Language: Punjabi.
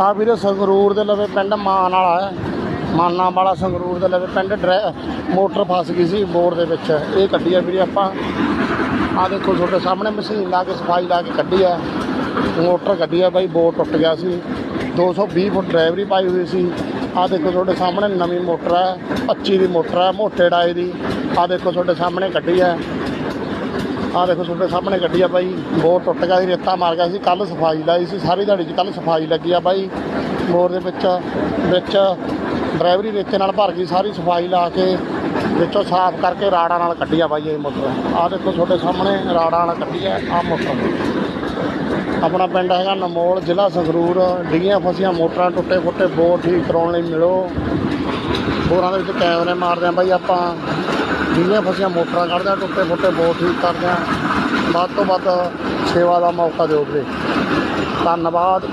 ਆ ਵੀਰੇ ਸੰਗਰੂਰ ਦੇ ਲਵੇ ਪਿੰਡ ਮਾਨ ਵਾਲਾ ਹੈ। ਮਾਨਾ ਵਾਲਾ ਸੰਗਰੂਰ ਦੇ ਲਵੇ ਪਿੰਡ ਡਰੈ- ਮੋਟਰ ਫਸ ਗਈ ਸੀ ਬੋਰ ਦੇ ਵਿੱਚ। ਇਹ ਕੱਢੀ ਆ ਵੀਰੇ ਆਪਾਂ। ਆ ਦੇਖੋ ਤੁਹਾਡੇ ਸਾਹਮਣੇ ਮਸ਼ੀਨ ਲਾ ਕੇ, ਸਫ਼ਾਈ ਲਾ ਕੇ ਕੱਢੀ ਆ। ਮੋਟਰ ਕੱਢੀ ਆ ਬਾਈ, ਬੋਰ ਟੁੱਟ ਗਿਆ ਸੀ। 220 ਫੁੱਟ ਡਰਾਈਵਰੀ ਪਾਈ ਹੋਈ ਸੀ। ਆ ਦੇਖੋ ਤੁਹਾਡੇ ਸਾਹਮਣੇ ਨਵੀਂ ਮੋਟਰ ਹੈ 25 ਦੀ ਮੋਟਰ ਹੈ ਮੋਟੇ ਡਾਏ ਦੀ। ਆ ਦੇਖੋ ਤੁਹਾਡੇ ਸਾਹਮਣੇ ਕੱਢੀ ਹੈ ਆ ਦੇਖੋ ਤੁਹਾਡੇ ਸਾਹਮਣੇ ਗੱਡੀ ਆ ਬਾਈ, ਬੋਰ ਟੁੱਟ ਗਿਆ ਸੀ, ਰੇਤਾ ਮਾਰ ਗਿਆ ਸੀ ਕੱਲ ਸਫ਼ਾਈ ਲਾਈ ਸੀ, ਸਾਰੀ ਦਿਹਾੜੀ 'ਚ ਕੱਲ ਸਫ਼ਾਈ ਲੱਗੀ ਆ ਬਾਈ। ਬੋਰ ਦੇ ਵਿੱਚ ਵਿੱਚ ਡਰਾਈਵਰੀ ਰੇਤੇ ਨਾਲ ਭਰ ਗਈ, ਸਾਰੀ ਸਫ਼ਾਈ ਲਾ ਕੇ ਵਿੱਚੋਂ ਸਾਫ਼ ਕਰਕੇ ਰਾੜਾਂ ਨਾਲ ਕੱਢੀ ਆ ਬਾਈ ਇਹ ਮੋਟਰ। ਆ ਦੇਖੋ ਤੁਹਾਡੇ ਸਾਹਮਣੇ ਰਾੜਾਂ ਨਾਲ ਕੱਢੀ ਆ ਆ ਮੋਟਰ। ਆਪਣਾ ਪਿੰਡ ਹੈਗਾ ਨਮੋਲ, ਜ਼ਿਲ੍ਹਾ ਸੰਗਰੂਰ, ਡਿੱਗੀਆਂ ਫਸੀਆਂ ਮੋਟਰਾਂ ਟੁੱਟੇ ਫੁੱਟੇ, ਬੋਰ ਠੀਕ ਕਰਾਉਣ ਲਈ ਮਿਲੋ। ਬੋਰਾਂ ਦੇ ਵਿੱਚ ਕੈਮਰੇ ਮਾਰਦੇ ਆ ਬਾਈ ਆਪਾਂ। ਡਿੱਗੀਆਂ ਫਸੀਆਂ ਮੋਟਰਾਂ ਕੱਢਦੇ ਆ ਟੁੱਟੇ ਫੁੱਟੇ ਬੋਰ ਠੀਕ ਕਰਦੇ ਆ। ਵੱਧ ਤੋਂ ਵੱਧ ਸੇਵਾ ਦਾ ਮੌਕਾ ਦਿਓ ਵੀਰੇ। ਧੰਨਵਾਦ।